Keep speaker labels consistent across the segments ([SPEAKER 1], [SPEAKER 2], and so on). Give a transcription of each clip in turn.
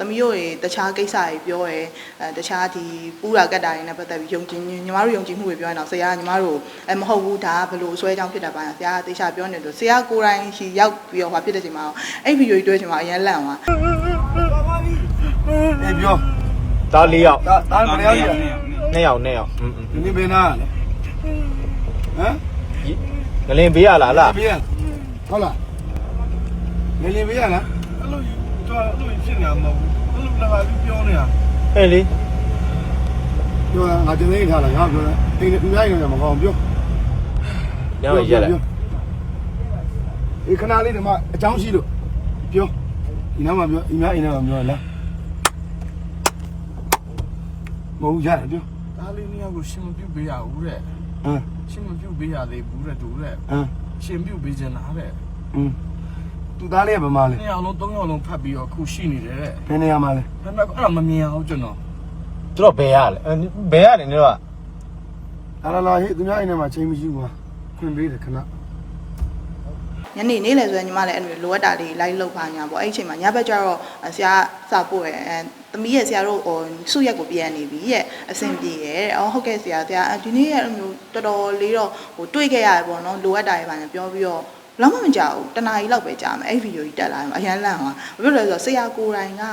[SPEAKER 1] သမီးတို့ရေတခြားကိစ္စတွေပြောရဲအဲတခြားဒီပူရာကတ်တာတွေနဲ့ပတ်သက်ပြီးယုံကြည်ညီမတို့ယုံကြည်မှုတွေပြောရင်တော့ဆရာကညီမတို့အဲမဟုတ်ဘူးဒါကဘလို့အစွဲအကြောင်းဖြစ်တာပါဆရာကတေချာပြောနေတယ်ဆရာကိုယ်တိုင်ရှိရောက်ပြီးတော့ဟောဖြစ်တဲ့ချိန်မှာအဲ့ဗီဒီယိုကြီးတွေ့ချိန်မှာအရင်လန့်သွား
[SPEAKER 2] အေးပြော
[SPEAKER 3] သား၄ယောက်
[SPEAKER 2] ဒါဒါမရရ
[SPEAKER 3] နှစ်ယောက်နှစ်ယောက်อืม
[SPEAKER 2] ဒီနေ့ဘယ်နာဟမ်
[SPEAKER 3] ငလင်ဘေးရလားလား
[SPEAKER 2] ဘေးရဟုတ်လားနေနေဘေးရလားအဲ့လို တော့အဲ့လိုဖြစ်နေတာမဟုတ်ဘူးအဲ့လိုလာပြီးပြောနေတာ
[SPEAKER 3] ဟဲ့လေ
[SPEAKER 2] ပြောတာငါတင်နေထားလားငါပြောတာအိမ်အများကြီးတော့မကောင်းပြော
[SPEAKER 3] ညောင်းရက်လိုက်
[SPEAKER 2] ဒီခဏလေးဒီမှာအကြောင်းရှိလို့ပြောဒီနားမှာပြောအများအိမ်နားမှာပြောလားမဟုတ်ရတယ်ပြော
[SPEAKER 4] ဒါလေးနှစ်ယောက်ကိုရှင်မပြုတ်ပေးရဘူးတဲ့
[SPEAKER 2] ဟမ်
[SPEAKER 4] ရှင်မပြုတ်ပေးရသေးဘူးတဲ့တူတဲ့
[SPEAKER 2] ဟမ်
[SPEAKER 4] ရှင်ပြုတ်ပေးချင်တာတဲ့
[SPEAKER 2] อืม သူသားလေးကဗမာလေး
[SPEAKER 4] နှစ်ယောက်လုံးသုံးယောက်လုံးဖတ်ပြီးတော့ခုရှိနေတယ်တဲ့
[SPEAKER 2] ဘယ်နေရာမှာလဲ
[SPEAKER 4] ဒါပေမဲ့အဲ့ဒါမမြင်အောင်ကျွန်တော်
[SPEAKER 3] သူတို့ဘယ်ရလဲဘယ်ရတယ်နင်တို့က
[SPEAKER 2] လာလာလာဟေ့သူများအိမ်ထဲမှာချိန်မရှိဘူးကွာခွင့်ပေးတယ်ခဏ
[SPEAKER 1] ညနေနေ့လေဆိုရင်ညီမလည်းအဲ့လိုလိုအပ်တာတွေလိုက်လုပ်ပါညာပေါ့အဲ့ဒီအချိန်မှာညဘက်ကျတော့ဆရာစပို့ရဲအဲသမီးရဲ့ဆရာတို့ဟိုစုရက်ကိုပြန်နေပြီရဲ့အဆင်ပြေရဲ့တဲ့အော်ဟုတ်ကဲ့ဆရာဆရာဒီနေ့ရဲ့အဲ့လိုမျိုးတော်တော်လေးတော့ဟိုတွေးခဲ့ရတယ်ပေါ့နော်လိုအပ်တာတွေပါညာပြောပြီးတော့ လောက်မမကြောက်ဘူးတနားကြီးလောက်ပဲကြာမယ်အဲ့ဗီဒီယိုကြီးတက်လာရင်အရန်လန့်သွားဘာဖြစ်လဲဆိုတော့ဆရာကိုယ်တိုင်က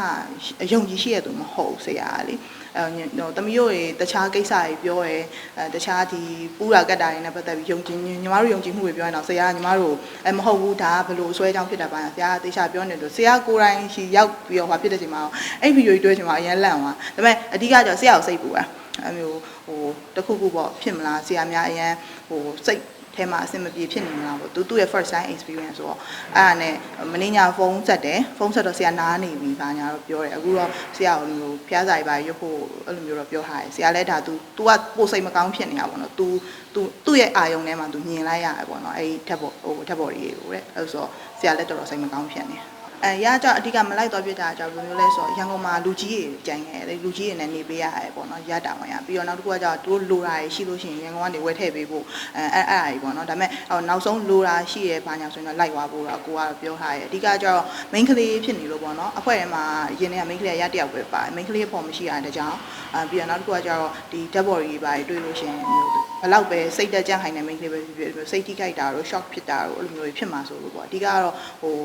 [SPEAKER 1] ယုံကြည်ရှိရသူမဟုတ်ဆရာကလေအဲဟိုတမီးတို့ရေတခြားကိစ္စတွေပြောရဲအဲတခြားဒီပူရာကတ်တာတွေနဲ့ပတ်သက်ပြီးယုံကြည်ညီမတို့ယုံကြည်မှုတွေပြောရင်တော့ဆရာကညီမတို့အဲမဟုတ်ဘူးဒါကဘလို့အစွဲအကြောင်းဖြစ်တာပါဆရာကတေချာပြောနေတယ်ဆရာကိုယ်တိုင်ရှိရောက်ပြီးတော့ဟောဖြစ်တဲ့ချိန်မှာအဲ့ဗီဒီယိုကြီးတွေ့ချိန်မှာအရင်လန့်သွားဒါပေမဲ့အဓိကကျဆရာကိုစိတ်ပူတာအဲမျိုးဟိုတခုခုပေါ့ဖြစ်မလားဆရာများအရင်ဟိုစိတ် ထဲမှာအဆင်မပြေဖြစ်နေမလားပေါ့သူသူ့ရဲ့ first time experience ဆိုတော့အဲ့ဒါနဲ့မင်းညာဖုန်းဆက်တယ်ဖုန်းဆက်တော့ဆရာနားနေပြီဘာညာတော့ပြောတယ်အခုတော့ဆရာကလိုဖျားစာတွေပါရွတ်ဖို့အဲ့လိုမျိုးတော့ပြောထားတယ်ဆရာလည်းဒါ तू तू ကပို့စိတ်မကောင်းဖြစ်နေတာပေါ့နော် तू तू သူ့ရဲ့အာယုံထဲမှာ तू မြင်လိုက်ရတယ်ပေါ့နော်အဲ့ဒီထက်ပေါ်ဟိုထက်ပေါ်တွေကိုတဲ့အဲ့ဆိုဆရာလည်းတော်တော်စိတ်မကောင်းဖြစ်နေ အဲရကြအဓိကမလိုက်တော့ပြတာကြောင့်ဘယ်လိုမျိုးလဲဆိုတော့ရန်ကုန်မှာလူကြီးတွေကြိုင်ခဲ့တယ်လူကြီးတွေနဲ့နေပေးရတယ်ပေါ့နော်ရတာဝင်ရပြီးတော့နောက်တစ်ခုကကျတော့သူတို့လိုတာတွေရှိလို့ရှိရင်ရန်ကုန်ကနေဝယ်ထည့်ပေးဖို့အဲအဲ့အဲ့အရာကြီးပေါ့နော်ဒါပေမဲ့ဟိုနောက်ဆုံးလိုတာရှိရဲဘာညာဆိုရင်တော့လိုက်သွားဖို့တော့ကိုကတော့ပြောထားတယ်အဓိကကျတော့ main ကလေးဖြစ်နေလို့ပေါ့နော်အဖွဲ့ထဲမှာရင်းနေက main ကလေးရတယောက်ပဲပါ main ကလေးပေါ်မရှိရတဲ့ကြောင့်အဲပြီးတော့နောက်တစ်ခုကကျတော့ဒီ dead body တွေပါတွေ့လို့ရှိရင်မျိုး ဘလောက်ပဲစိတ်တက်ကြဟိုင်နေ main ကလေးပဲဖြစ်ဖြစ်စိတ်ထိခိုက်တာတို့ shock ဖြစ်တာတို့အဲ့လိုမျိုးတွေဖြစ်မှာဆိုလို့ပေါ့အဓိကကတော့ဟို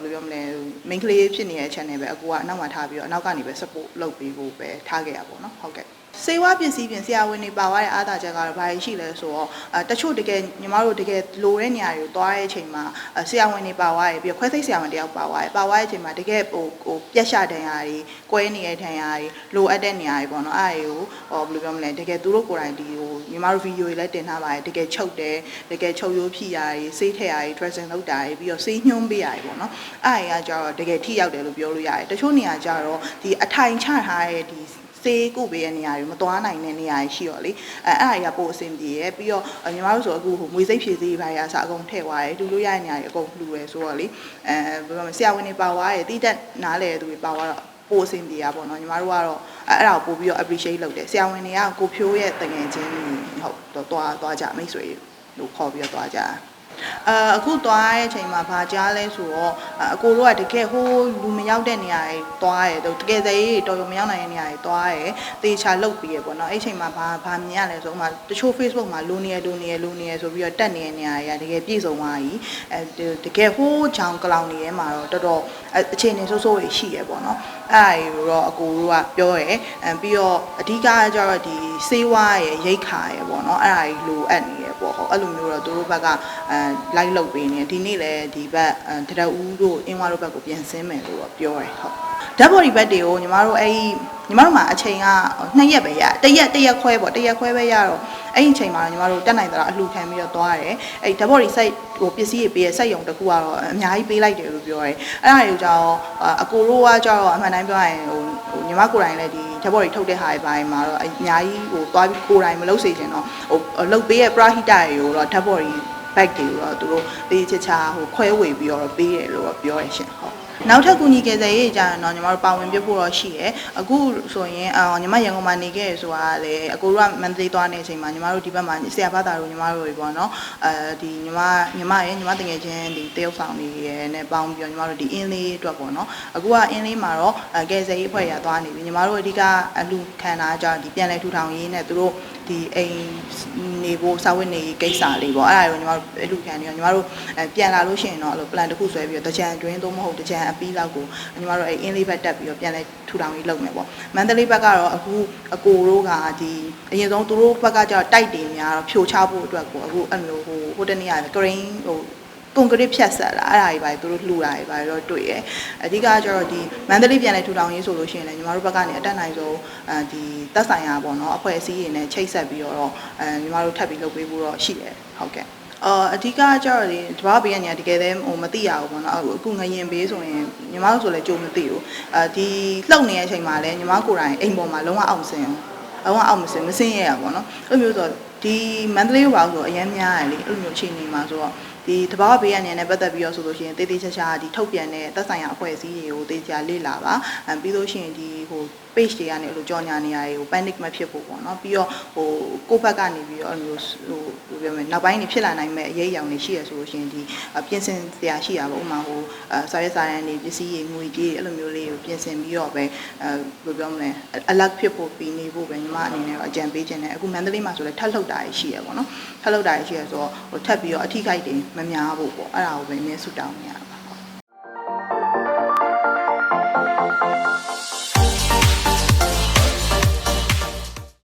[SPEAKER 1] ဘယ်လိုပြောမလဲ main ကလေးဖြစ်နေတဲ့ channel ပဲအကူကအနောက်မှာထားပြီးတော့အနောက်ကနေပဲ support လုပ်ပေးဖို့ပဲထားခဲ့ရပါတော့ဟုတ်ကဲ့ စေဝါပစ္စည်းပြင်ဆရာဝန်တွေပါသွားတဲ့အားသာချက်ကတော့ဘာရှိလဲဆိုတော့အဲတချို့တကယ်ညီမတို့တကယ်လိုတဲ့နေရာတွေကိုသွားတဲ့အချိန်မှာဆရာဝန်တွေပါသွားတယ်ပြီးတော့ခွဲစိတ်ဆရာဝန်တယောက်ပါသွားတယ်ပါသွားတဲ့အချိန်မှာတကယ်ဟိုဟိုပြက်ရှဒဏ်ရာတွေကွဲနေတဲ့ဒဏ်ရာတွေလိုအပ်တဲ့နေရာတွေပေါ့နော်အဲ့ဒါတွေကိုဟိုဘယ်လိုပြောမလဲတကယ်သူတို့ကိုယ်တိုင်ဒီဟိုညီမတို့ဗီဒီယိုတွေလည်းတင်ထားပါတယ်တကယ်ချုပ်တယ်တကယ်ချုပ်ရိုးဖြီရာတွေဆေးထည့်ရာတွေ dressing လုပ်တာတွေပြီးတော့ဆေးညှွန်းပေးရာတွေပေါ့နော်အဲ့ဒါကကြတော့တကယ်ထိရောက်တယ်လို့ပြောလို့ရတယ်တချို့နေရာကြတော့ဒီအထိုင်ချထားတဲ့ဒီ စေးကုပေးရဲ့နေရာတွေမသွားနိုင်တဲ့နေရာတွေရှိတော့လေအဲအဲ့အရာပို့အဆင်ပြေရဲ့ပြီးတော့ညီမတို့ဆိုအခုဟိုမွေစိတ်ဖြည့်စေးပါရအစအကုန်ထည့်သွားတယ်လူလို့ရတဲ့နေရာတွေအကုန်လှူရဲဆိုတော့လေအဲဘယ်လိုမလဲဆရာဝန်တွေပါသွားတယ်တိတက်နားလဲသူတွေပါသွားတော့ပို့အဆင်ပြေတာပေါ့နော်ညီမတို့ကတော့အဲ့ဒါကိုပို့ပြီးတော့ appreciate လုပ်တယ်ဆရာဝန်တွေကကိုဖြိုးရဲ့တငယ်ချင်းဟုတ်တော့သွားသွားကြမိတ်ဆွေလို့ခေါ်ပြီးတော့သွားကြ အအခုသွားတဲ့အချိန်မှာဘာကြားလဲဆိုတော့အကိုတို့ကတကယ်ဟိုးလူမရောက်တဲ့နေရာတွေသွားတယ်တကယ်တည်းတော်တော်မရောက်နိုင်တဲ့နေရာတွေသွားတယ်တေချာလုတ်ပြီးရပေါ့နော်အဲ့အချိန်မှာဘာဘာမြင်ရလဲဆိုတော့တချို့ Facebook မှာလူနေရလူနေရလူနေရဆိုပြီးတော့တက်နေတဲ့နေရာတွေကတကယ်ပြည့်စုံသွားပြီအဲတကယ်ဟိုးချောင်ကလောင်နေရဲမှာတော့တော်တော်အခြေအနေဆိုးဆိုးတွေရှိရပေါ့နော်အဲ့ဒါတွေတော့အကိုတို့ကပြောရဲအဲပြီးတော့အဓိကကျတော့ဒီစေးဝါးရဲ့ရိတ်ခါရဲ့ပေါ့နော်အဲ့ဒါကြီးလိုအပ်နေရ ပေါ့ဟောအဲ့လိုမျိုးတော့တို့တို့ဘက်ကအဲလိုက်လုပ်ပေးနေဒီနေ့လည်းဒီဘက်တရဦးတို့အင်းဝါတို့ဘက်ကိုပြန်ဆင်းမယ်လို့တော့ပြောရဲဟုတ်ဓာတ်ဘော်ဒီဘက်တွေကိုညီမတို့အဲ့ညီမတို့မှာအချိန်က2ရက်ပဲရတရက်တရက်ခွဲပေါ့တရက်ခွဲပဲရတော့အဲ့ဒီအချိန်မှာညီမတို့တက်နိုင်တာအလှခံပြီးတော့သွားတယ်အဲ့ဓာတ်ဘော်ဒီ site ဟိုပစ္စည်းတွေပေးရ site ရုံတစ်ခုကတော့အများကြီးပေးလိုက်တယ်လို့ပြောရဲအဲ့ဒါတွေကိုကြောင့်အကိုတို့ကကြောင့်အမှန်တိုင်းပြောရရင်ဟိုညီမကိုယ်တိုင်လည်းဒီ ဓာတ်ဘော်ဒီထုတ်တဲ့ဟာတွေပိုင်းမှာတော့အများကြီးဟိုသွားပြီးကိုယ်တိုင်မလုပ်စေချင်တော့ဟိုလုတ်ပေးရ prahita တွေကိုတော့ဓာတ်ဘော်ဒီ bag တွေကိုတော့သူတို့ပေးချစ်ချာဟိုခွဲဝေပြီးတော့ပေးတယ်လို့တော့ပြောရရှင်ဟုတ် နောက်ထပ်ကူညီကယ်ဆယ်ရေးကြရင်တော့ညီမတို့ပါဝင်ပြဖို့တော့ရှိရယ်အခုဆိုရင်အော်ညီမရန်ကုန်မှာနေခဲ့ရဆိုတာကလေအကိုတို့ကမန္တလေးသွားနေတဲ့အချိန်မှာညီမတို့ဒီဘက်မှာဆရာဘာသာတို့ညီမတို့တွေပေါ့နော်အဲဒီညီမညီမရဲ့ညီမတငယ်ချင်းဒီတရုတ်ဆောင်နေရယ်နဲ့ပေါင်းပြီးတော့ညီမတို့ဒီအင်းလေးအတွက်ပေါ့နော်အခုကအင်းလေးမှာတော့အဲကယ်ဆယ်ရေးအဖွဲ့ရသွားနေပြီညီမတို့အဓိကအလူခံတာကြတော့ဒီပြန်လဲထူထောင်ရေးနဲ့သူတို့ ဒီအိမ်နေဖို့စာဝတ်နေရေးကိစ္စလေးပေါ့အဲ့ဒါကိုညီမတို့အလူခံနေရောညီမတို့အဲပြန်လာလို့ရှိရင်တော့အဲ့လို plan တစ်ခုဆွဲပြီးတော့တကြံအတွင်းသို့မဟုတ်တကြံအပီးလောက်ကိုညီမတို့အဲ့အင်းလေးဘက်တက်ပြီးတော့ပြန်လဲထူထောင်ရေးလုပ်မယ်ပေါ့မန္တလေးဘက်ကတော့အခုအကိုတို့ကဒီအရင်ဆုံးသူတို့ဘက်ကကျတော့တိုက်တင်များတော့ဖြိုချဖို့အတွက်ကိုအခုအဲ့လိုဟိုဟိုတနေ့ကဂရင်းဟို ကွန်ကရစ်ဖြတ်ဆက်လာအဲ့ဒါကြီးပါသူတို့လှူတာကြီးပါတော့တွေ့ရအဓိကကျတော့ဒီမန္တလေးပြန်လဲထူထောင်ရေးဆိုလို့ရှိရင်လည်းညီမတို့ဘက်ကနေအတက်နိုင်ဆုံးအဲဒီသက်ဆိုင်ရာပေါ့နော်အဖွဲ့အစည်းတွေနဲ့ချိတ်ဆက်ပြီးတော့အဲညီမတို့ထပ်ပြီးလုပ်ပေးဖို့တော့ရှိတယ်ဟုတ်ကဲ့အော်အဓိကကျတော့ဒီတဘာဘေးကနေတကယ်တည်းဟိုမသိရဘူးပေါ့နော်အခုအခုငရင်ဘေးဆိုရင်ညီမတို့ဆိုလည်းကြိုမသိဘူးအဲဒီလှုပ်နေတဲ့အချိန်မှာလည်းညီမကိုယ်တိုင်အိမ်ပေါ်မှာလုံးဝအောင်စင်အောင်လုံးဝအောင်မစင်မစင်ရရပါတော့အဲ့လိုမျိုးဆိုတော့ဒီမန္တလေးဘာလို့ဆိုအရင်များရလေအဲ့လိုမျိုးအခြေအနေမှာဆိုတော့ ဒီတဘာဘေးအနေနဲ့ပတ်သက်ပြီးတော့ဆိုလို့ရှိရင်တေးသေးချာချာဒီထုတ်ပြန်တဲ့သက်ဆိုင်ရာအဖွဲ့အစည်းတွေကိုတေးချာလေ့လာပါအဲပြီးလို့ရှိရင်ဒီဟို page တွေကနေအဲ့လိုကြော်ညာနေရာတွေကို panic မဖြစ်ဖို့ပေါ့နော်ပြီးတော့ဟိုကိုယ့်ဘက်ကနေပြီးတော့အဲ့လိုဟိုဘယ်လိုပြောမလဲနောက်ပိုင်းနေဖြစ်လာနိုင်မဲ့အရေးအယောင်တွေရှိရဆိုလို့ရှိရင်ဒီပြင်ဆင်စရာရှိတာပေါ့ဥပမာဟိုအဲစာရွက်စာတမ်းတွေပစ္စည်းတွေငွေကြေးအဲ့လိုမျိုးလေးကိုပြင်ဆင်ပြီးတော့ပဲအဲဘယ်လိုပြောမလဲ alert ဖြစ်ဖို့ပြီးနေဖို့ပဲညီမအနေနဲ့တော့အကြံပေးခြင်းတယ်အခုမန္တလေးမှာဆိုလဲထပ်လှုပ်တာရှိရပေါ့နော်ထပ်လှုပ်တာရှိရဆိုတော့ဟိုထပ်ပြီးတော့အထီးခိုက်တွေမများဖို့ပေါ့အဲ့ဒါကိုပဲအမြဲဆုတောင်းနေရတာ